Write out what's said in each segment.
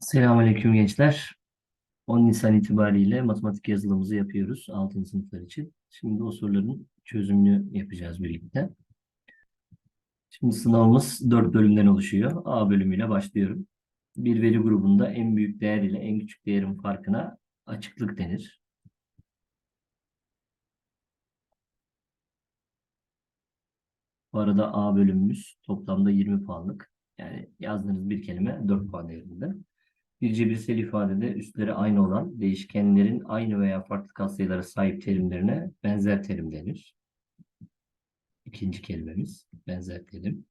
Selamünaleyküm gençler. 10 Nisan itibariyle matematik yazılımımızı yapıyoruz 6. sınıflar için. Şimdi o soruların çözümünü yapacağız birlikte. Şimdi sınavımız 4 bölümden oluşuyor. A bölümüyle başlıyorum. Bir veri grubunda en büyük değer ile en küçük değerin farkına açıklık denir. Bu arada A bölümümüz toplamda 20 puanlık. Yani yazdığınız bir kelime 4 puan değerinde. Bir cebirsel ifadede üstleri aynı olan değişkenlerin aynı veya farklı katsayılara sahip terimlerine benzer terim denir. İkinci kelimemiz benzer terim.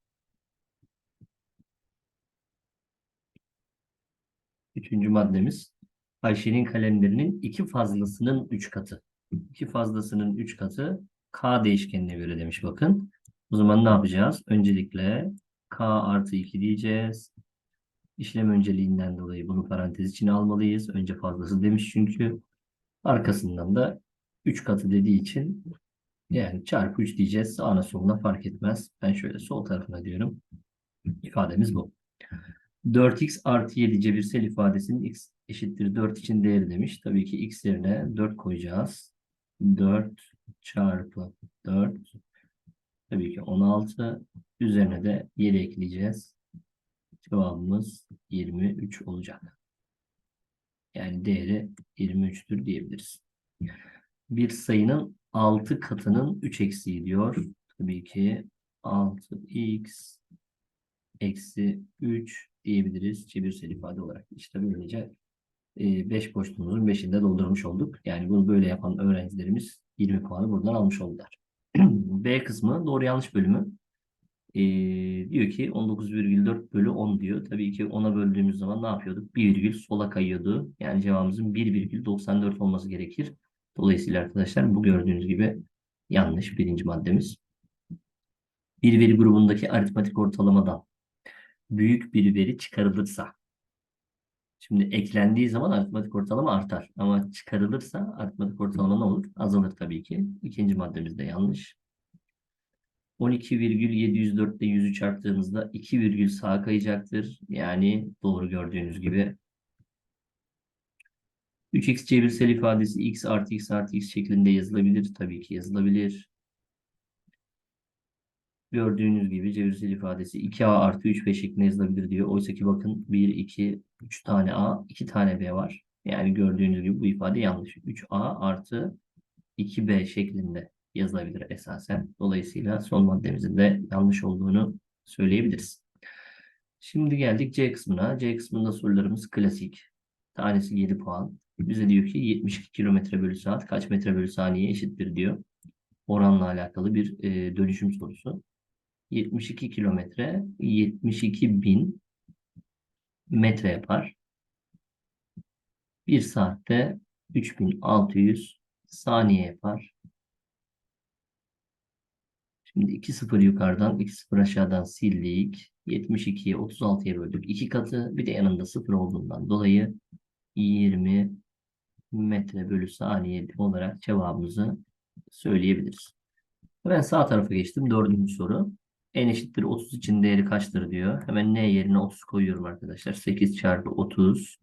Üçüncü maddemiz Ayşe'nin kalemlerinin iki fazlasının üç katı. İki fazlasının üç katı K değişkenine göre demiş bakın. O zaman ne yapacağız? Öncelikle K artı 2 diyeceğiz. İşlem önceliğinden dolayı bunu parantez içine almalıyız. Önce fazlası demiş çünkü. Arkasından da 3 katı dediği için yani çarpı 3 diyeceğiz. Sağına soluna fark etmez. Ben şöyle sol tarafına diyorum. İfademiz bu. 4x artı 7 cebirsel ifadesinin x eşittir 4 için değeri demiş. Tabii ki x yerine 4 koyacağız. 4 çarpı 4 tabii ki 16 üzerine de 7 ekleyeceğiz. Cevabımız 23 olacak. Yani değeri 23'tür diyebiliriz. Bir sayının 6 katının 3 eksiği diyor. Tabii ki 6x eksi 3 diyebiliriz çevirsel ifade olarak. İşte böylece 5 boşluğumuzun 5'inde doldurmuş olduk. Yani bunu böyle yapan öğrencilerimiz 20 puanı buradan almış oldular. B kısmı doğru yanlış bölümü. Ee, diyor ki 19,4 bölü 10 diyor. Tabii ki 10'a böldüğümüz zaman ne yapıyorduk? Bir virgül sola kayıyordu. Yani cevabımızın 1,94 olması gerekir. Dolayısıyla arkadaşlar bu gördüğünüz gibi yanlış birinci maddemiz. Bir veri grubundaki aritmatik ortalamadan büyük bir veri çıkarılırsa Şimdi eklendiği zaman aritmatik ortalama artar. Ama çıkarılırsa aritmatik ortalama ne olur? Azalır tabii ki. İkinci maddemiz de yanlış. 12,704 ile 100'ü çarptığımızda 2 virgül sağa kayacaktır. Yani doğru gördüğünüz gibi. 3x çevirsel ifadesi x artı x artı x şeklinde yazılabilir. Tabii ki yazılabilir. Gördüğünüz gibi çevirsel ifadesi 2a artı 3b şeklinde yazılabilir diyor. Oysa ki bakın 1, 2, 3 tane a, 2 tane b var. Yani gördüğünüz gibi bu ifade yanlış. 3a artı 2b şeklinde yazılabilir esasen. Dolayısıyla son maddemizin de yanlış olduğunu söyleyebiliriz. Şimdi geldik C kısmına. C kısmında sorularımız klasik. Tanesi 7 puan. Bize diyor ki 72 km bölü saat kaç metre bölü saniye eşittir diyor. Oranla alakalı bir e, dönüşüm sorusu. 72 kilometre 72 bin metre yapar. Bir saatte 3600 saniye yapar. Şimdi 2 sıfır yukarıdan 2 sıfır aşağıdan sildik. 72'ye 36'ya böldük. 2 katı bir de yanında sıfır olduğundan dolayı 20 metre bölü saniye olarak cevabımızı söyleyebiliriz. Ben sağ tarafa geçtim. Dördüncü soru. n eşittir 30 için değeri kaçtır diyor. Hemen n yerine 30 koyuyorum arkadaşlar. 8 çarpı 30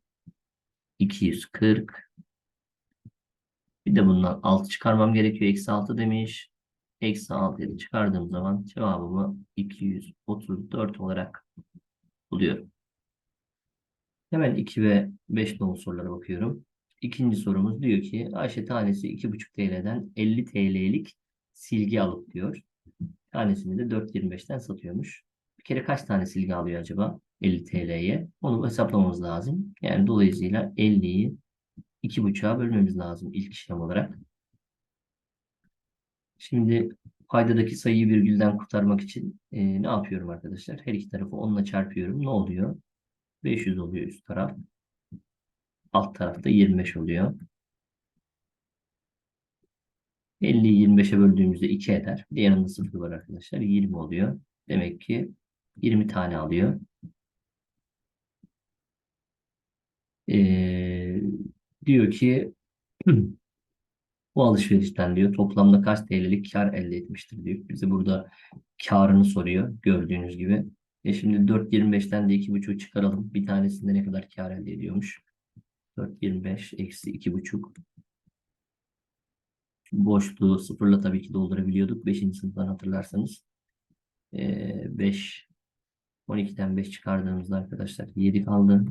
240 bir de bundan 6 çıkarmam gerekiyor. Eksi 6 demiş. Eksi 6'yı çıkardığım zaman cevabımı 234 olarak buluyorum. Hemen 2 ve 5 nolu sorulara bakıyorum. İkinci sorumuz diyor ki Ayşe tanesi 2,5 TL'den 50 TL'lik silgi alıp diyor. Tanesini de 4.25'ten satıyormuş. Bir kere kaç tane silgi alıyor acaba 50 TL'ye? Onu hesaplamamız lazım. Yani dolayısıyla 50'yi 2,5'a bölmemiz lazım ilk işlem olarak. Şimdi paydadaki sayıyı virgülden kurtarmak için e, ne yapıyorum arkadaşlar? Her iki tarafı 10 ile çarpıyorum. Ne oluyor? 500 oluyor üst taraf. Alt tarafta 25 oluyor. 50'yi 25'e böldüğümüzde 2 eder. Bir yanında 0 var arkadaşlar. 20 oluyor. Demek ki 20 tane alıyor. Ee, diyor ki bu alışverişten diyor toplamda kaç TL'lik kar elde etmiştir diyor. Bize burada karını soruyor gördüğünüz gibi. E şimdi 4.25'ten de 2.5 çıkaralım. Bir tanesinde ne kadar kar elde ediyormuş? 4.25 eksi 2.5 boşluğu sıfırla tabii ki doldurabiliyorduk. 5. sınıftan hatırlarsanız. Ee, 5 12'den 5 çıkardığımızda arkadaşlar 7 kaldı.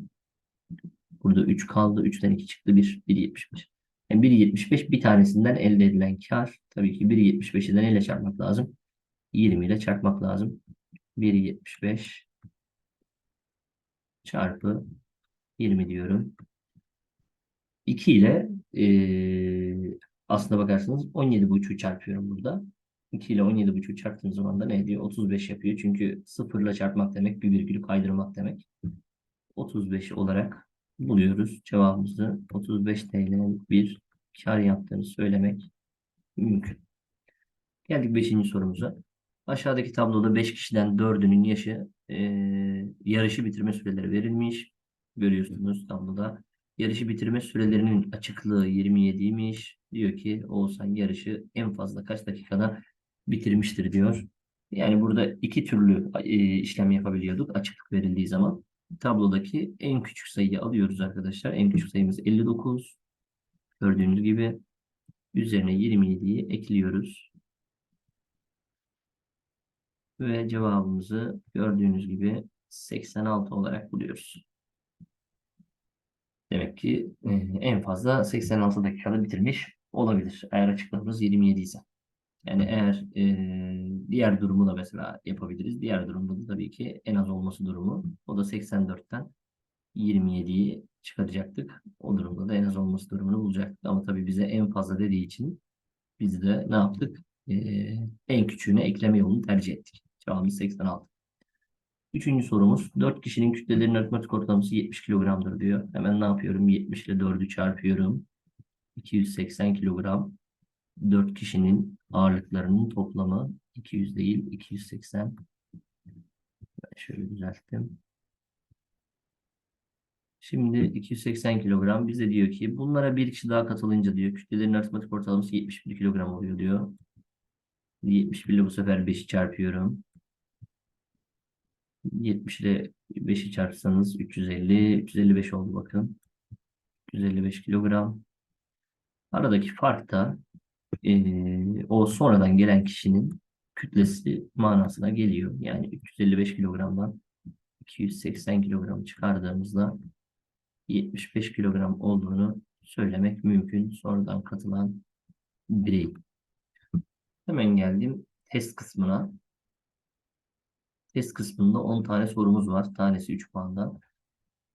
Burada 3 kaldı. 3'ten 2 çıktı. 1. 1.75. Yani 1.75 bir tanesinden elde edilen kar. Tabii ki 1.75'i de neyle çarpmak lazım? 20 ile çarpmak lazım. 1.75 çarpı 20 diyorum. 2 ile e, aslına bakarsanız 17.5'u çarpıyorum burada. 2 ile 17.5'u çarptığım zaman da ne ediyor? 35 yapıyor. Çünkü 0 ile çarpmak demek bir virgülü kaydırmak demek. 35 olarak buluyoruz cevabımızı. 35 TL'nin bir kar yaptığını söylemek mümkün. Geldik 5. sorumuza. Aşağıdaki tabloda 5 kişiden 4'ünün yaşı e, yarışı bitirme süreleri verilmiş. Görüyorsunuz tabloda. Yarışı bitirme sürelerinin açıklığı 27'ymiş. Diyor ki Oğuzhan yarışı en fazla kaç dakikada bitirmiştir diyor. Yani burada iki türlü e, işlem yapabiliyorduk açıklık verildiği zaman. Tablodaki en küçük sayıyı alıyoruz arkadaşlar. En küçük sayımız 59. Gördüğünüz gibi üzerine 27'yi ekliyoruz. Ve cevabımızı gördüğünüz gibi 86 olarak buluyoruz. Demek ki e, en fazla 86 dakikada bitirmiş olabilir. Eğer açıklamamız 27 ise. Yani eğer e, diğer durumu da mesela yapabiliriz. Diğer durumda da tabii ki en az olması durumu. O da 84'ten 27'yi çıkaracaktık. O durumda da en az olması durumunu bulacaktık. Ama tabii bize en fazla dediği için biz de ne yaptık? E, en küçüğüne ekleme yolunu tercih ettik. Cevabımız 86. Üçüncü sorumuz. 4 kişinin kütlelerinin aritmetik ortalaması 70 kilogramdır diyor. Hemen ne yapıyorum? 70 ile 4'ü çarpıyorum. 280 kilogram. 4 kişinin ağırlıklarının toplamı 200 değil 280. Ben şöyle düzelttim. Şimdi 280 kilogram bize diyor ki bunlara bir kişi daha katılınca diyor kütlelerin aritmetik ortalaması 71 kilogram oluyor diyor. 71 ile bu sefer 5'i çarpıyorum. 70 ile 5'i çarpsanız 350, 355 oldu bakın. 355 kilogram. Aradaki fark da e, o sonradan gelen kişinin kütlesi manasına geliyor. Yani 355 kilogramdan 280 kilogram çıkardığımızda 75 kilogram olduğunu söylemek mümkün. Sonradan katılan birey. Hemen geldim test kısmına. Test kısmında 10 tane sorumuz var. Tanesi 3 puandan.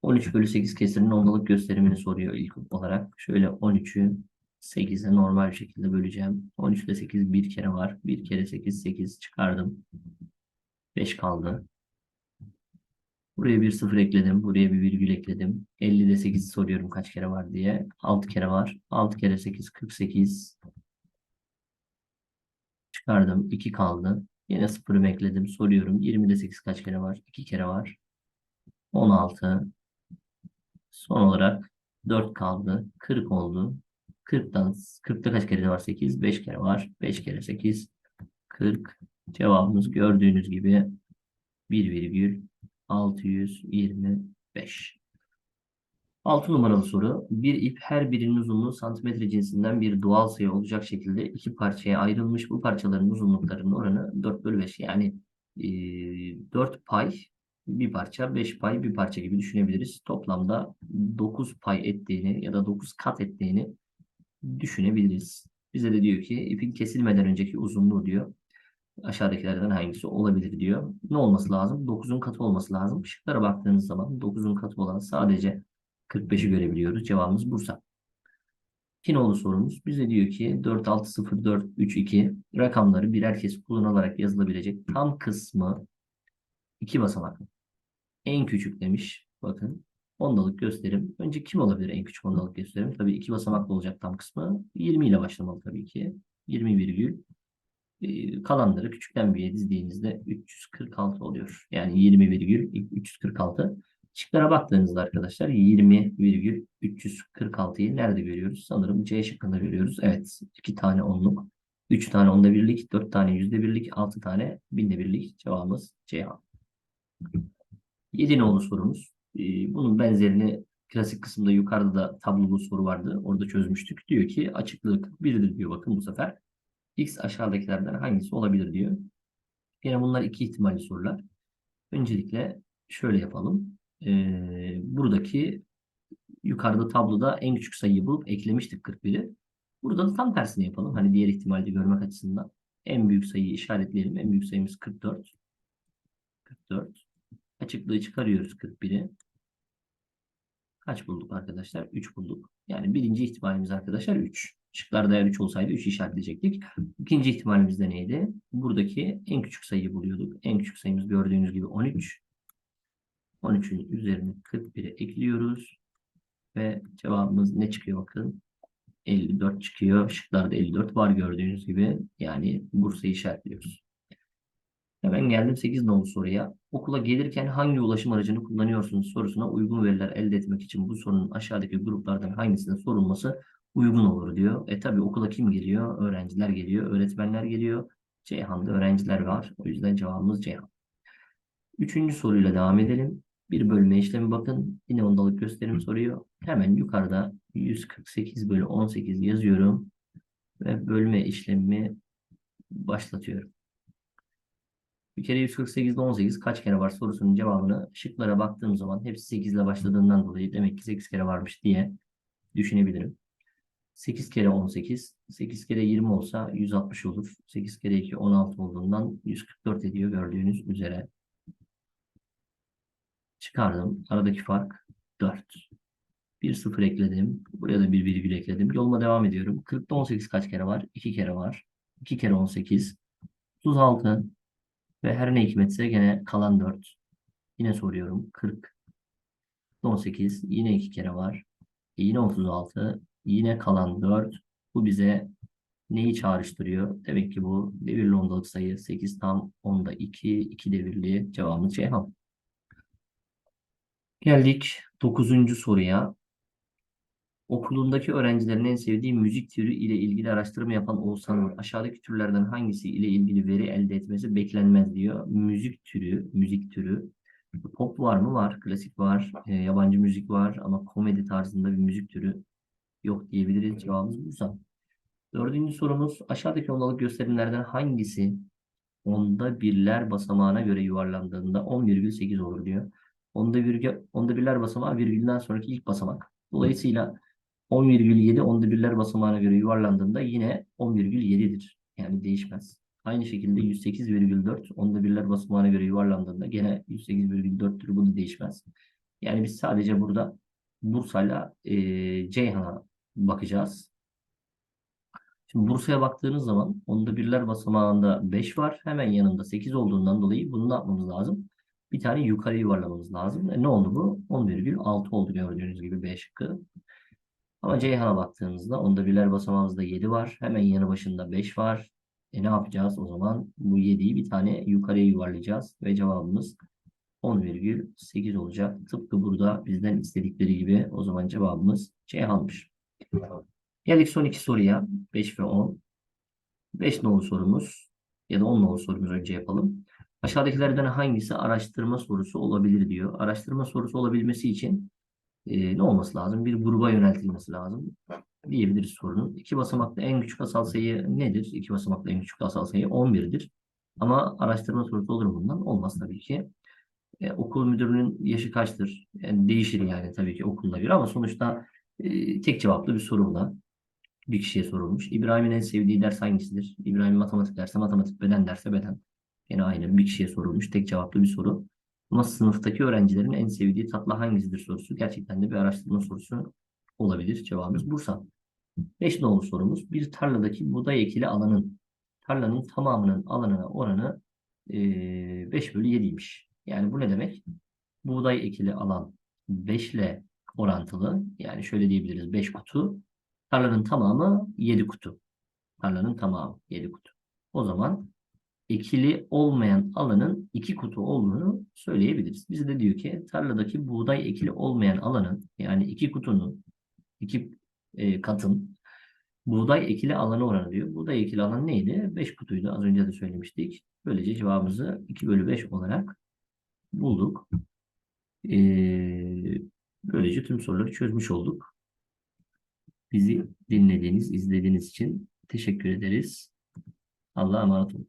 13 bölü 8 kesirinin ondalık gösterimini soruyor ilk olarak. Şöyle 13'ü 8'e normal bir şekilde böleceğim. 13 ile 8 bir kere var. Bir kere 8, 8 çıkardım. 5 kaldı. Buraya bir sıfır ekledim. Buraya bir virgül ekledim. 50'de 8'i soruyorum kaç kere var diye. 6 kere var. 6 kere 8, 48. Çıkardım. 2 kaldı. Yine sıfırımı ekledim. Soruyorum. 20'de 8 kaç kere var? 2 kere var. 16. Son olarak 4 kaldı. 40 oldu. 40'tan 40'ta kaç kere var? 8. 5 kere var. 5 kere 8. 40. Cevabımız gördüğünüz gibi 1,625. 6 numaralı soru. Bir ip her birinin uzunluğu santimetre cinsinden bir doğal sayı olacak şekilde iki parçaya ayrılmış. Bu parçaların uzunluklarının oranı 4 bölü 5. Yani e, 4 pay bir parça, 5 pay bir parça gibi düşünebiliriz. Toplamda 9 pay ettiğini ya da 9 kat ettiğini düşünebiliriz. Bize de diyor ki ipin kesilmeden önceki uzunluğu diyor. Aşağıdakilerden hangisi olabilir diyor. Ne olması lazım? 9'un katı olması lazım. Şıklara baktığınız zaman 9'un katı olan sadece 45'i görebiliyoruz. Cevabımız Bursa. Kinoğlu sorumuz. Bize diyor ki 4, 6, 0, 4, 3, 2 rakamları birer kez kullanılarak yazılabilecek tam kısmı 2 basamaklı. En küçük demiş. Bakın ondalık gösterim. Önce kim olabilir en küçük ondalık gösterim? Tabii 2 basamaklı olacak tam kısmı. 20 ile başlamalı tabii ki. 20 virgül. Ee, kalanları küçükten büyüğe dizdiğinizde 346 oluyor. Yani 20 virgül 346. Şıklara baktığınızda arkadaşlar 20,346'yı nerede görüyoruz? Sanırım C şıkkında görüyoruz. Evet 2 tane onluk, 3 tane onda birlik, 4 tane yüzde birlik, 6 tane binde birlik cevabımız C. 7 nolu sorumuz. Ee, bunun benzerini klasik kısımda yukarıda da tablolu soru vardı. Orada çözmüştük. Diyor ki açıklık 1'dir diyor bakın bu sefer. X aşağıdakilerden hangisi olabilir diyor. Yine bunlar iki ihtimalli sorular. Öncelikle şöyle yapalım. Ee, buradaki yukarıda tabloda en küçük sayıyı bulup eklemiştik 41'i. Burada da tam tersini yapalım. Hani diğer ihtimalde görmek açısından. En büyük sayıyı işaretleyelim. En büyük sayımız 44. 44. Açıklığı çıkarıyoruz 41'i. Kaç bulduk arkadaşlar? 3 bulduk. Yani birinci ihtimalimiz arkadaşlar 3. Şıklarda eğer 3 olsaydı 3 işaretleyecektik. İkinci ihtimalimiz de neydi? Buradaki en küçük sayıyı buluyorduk. En küçük sayımız gördüğünüz gibi 13. 13'ün üzerine 41'i ekliyoruz. Ve cevabımız ne çıkıyor bakın. 54 çıkıyor. Şıklarda 54 var gördüğünüz gibi. Yani Bursa'yı işaretliyoruz. Hemen geldim 8 nolu soruya. Okula gelirken hangi ulaşım aracını kullanıyorsunuz sorusuna uygun veriler elde etmek için bu sorunun aşağıdaki gruplardan hangisine sorulması uygun olur diyor. E tabi okula kim geliyor? Öğrenciler geliyor, öğretmenler geliyor. Ceyhan'da öğrenciler var. O yüzden cevabımız Ceyhan. Üçüncü soruyla devam edelim. Bir bölme işlemi bakın. Yine ondalık gösterim soruyor. Hemen yukarıda 148 bölü 18 yazıyorum. Ve bölme işlemimi başlatıyorum. Bir kere 148'de 18 kaç kere var sorusunun cevabını şıklara baktığım zaman hepsi 8 ile başladığından dolayı demek ki 8 kere varmış diye düşünebilirim. 8 kere 18, 8 kere 20 olsa 160 olur. 8 kere 2 16 olduğundan 144 ediyor gördüğünüz üzere. Çıkardım. Aradaki fark 4. Bir sıfır ekledim. Buraya da bir virgül ekledim. Yoluma devam ediyorum. 40'ta 18 kaç kere var? 2 kere var. 2 kere 18. 36. Ve her ne hikmetse gene kalan 4. Yine soruyorum. 40. 18. Yine 2 kere var. E yine 36. Yine kalan 4. Bu bize neyi çağrıştırıyor? Demek ki bu devirli ondalık sayı 8 tam 10'da 2. 2 devirli cevabımız Ceyhan. Geldik 9. soruya. Okulundaki öğrencilerin en sevdiği müzik türü ile ilgili araştırma yapan Oğuzhan'ın aşağıdaki türlerden hangisi ile ilgili veri elde etmesi beklenmez diyor. Müzik türü, müzik türü. Pop var mı? Var. Klasik var. E, yabancı müzik var ama komedi tarzında bir müzik türü yok diyebiliriz. Cevabımız Bursa. Dördüncü sorumuz aşağıdaki ondalık gösterimlerden hangisi onda birler basamağına göre yuvarlandığında 10,8 olur diyor. Onda, virgül, onda birler basamağı virgülden sonraki ilk basamak. Dolayısıyla 10,7 onda birler basamağına göre yuvarlandığında yine 10,7'dir. Yani değişmez. Aynı şekilde 108,4 onda birler basamağına göre yuvarlandığında gene 108,4'tür. Bu da değişmez. Yani biz sadece burada Bursa'yla e, Ceyhan'a bakacağız. Şimdi Bursa'ya baktığınız zaman onda birler basamağında 5 var. Hemen yanında 8 olduğundan dolayı bunu ne yapmamız lazım? Bir tane yukarı yuvarlamamız lazım. E ne oldu bu? 10,6 oldu gördüğünüz gibi B şıkkı. Ama Ceyhan'a baktığımızda onda birler basamağımızda 7 var. Hemen yanı başında 5 var. E ne yapacağız o zaman? Bu 7'yi bir tane yukarıya yuvarlayacağız. Ve cevabımız 10,8 olacak. Tıpkı burada bizden istedikleri gibi o zaman cevabımız Ceyhan'mış. Geldik son iki soruya. 5 ve 10. 5 nolu sorumuz ya da 10 nolu sorumuz önce yapalım. Aşağıdakilerden hangisi araştırma sorusu olabilir diyor. Araştırma sorusu olabilmesi için e, ne olması lazım? Bir gruba yöneltilmesi lazım diyebiliriz sorunun. İki basamaklı en küçük asal sayı nedir? İki basamaklı en küçük asal sayı 11'dir. Ama araştırma sorusu olur mu bundan? Olmaz tabii ki. E, okul müdürünün yaşı kaçtır? Yani değişir yani tabii ki okulla göre ama sonuçta e, tek cevaplı bir soru bu da. Bir kişiye sorulmuş. İbrahim'in en sevdiği ders hangisidir? İbrahim matematik derse matematik, beden derse beden. Yine aynı bir kişiye sorulmuş. Tek cevaplı bir soru. Ama sınıftaki öğrencilerin en sevdiği tatlı hangisidir sorusu gerçekten de bir araştırma sorusu olabilir. Cevabımız Bursa. Beş nolu sorumuz. Bir tarladaki buğday ekili alanın tarlanın tamamının alanına oranı e, 5 bölü 7'ymiş. Yani bu ne demek? Buğday ekili alan 5 ile orantılı. Yani şöyle diyebiliriz 5 kutu. Tarlanın tamamı 7 kutu. Tarlanın tamamı 7 kutu. O zaman ekili olmayan alanın iki kutu olduğunu söyleyebiliriz. Bize de diyor ki tarladaki buğday ekili olmayan alanın yani iki kutunun iki e, katın buğday ekili alanı oranı diyor. Buğday ekili alan neydi? 5 kutuydu. Az önce de söylemiştik. Böylece cevabımızı 2 bölü 5 olarak bulduk. Ee, böylece tüm soruları çözmüş olduk. Bizi dinlediğiniz, izlediğiniz için teşekkür ederiz. Allah'a emanet olun.